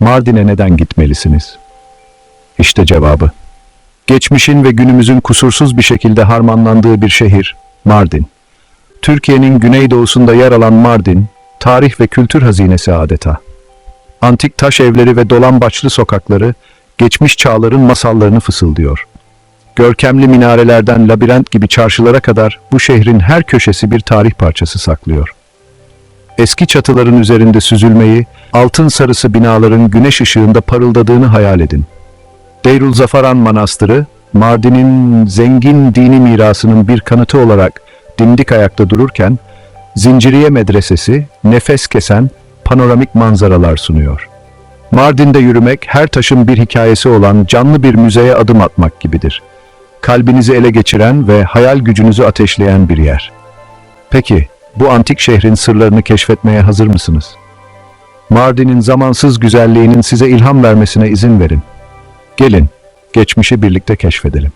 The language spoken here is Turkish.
Mardin'e neden gitmelisiniz? İşte cevabı. Geçmişin ve günümüzün kusursuz bir şekilde harmanlandığı bir şehir, Mardin. Türkiye'nin güneydoğusunda yer alan Mardin, tarih ve kültür hazinesi adeta. Antik taş evleri ve dolambaçlı sokakları, geçmiş çağların masallarını fısıldıyor. Görkemli minarelerden labirent gibi çarşılara kadar bu şehrin her köşesi bir tarih parçası saklıyor. Eski çatıların üzerinde süzülmeyi, altın sarısı binaların güneş ışığında parıldadığını hayal edin. Deyrul Zafaran Manastırı, Mardin'in zengin dini mirasının bir kanıtı olarak dimdik ayakta dururken, Zinciriye Medresesi nefes kesen panoramik manzaralar sunuyor. Mardin'de yürümek her taşın bir hikayesi olan canlı bir müzeye adım atmak gibidir. Kalbinizi ele geçiren ve hayal gücünüzü ateşleyen bir yer. Peki, bu antik şehrin sırlarını keşfetmeye hazır mısınız? Mardin'in zamansız güzelliğinin size ilham vermesine izin verin. Gelin, geçmişi birlikte keşfedelim.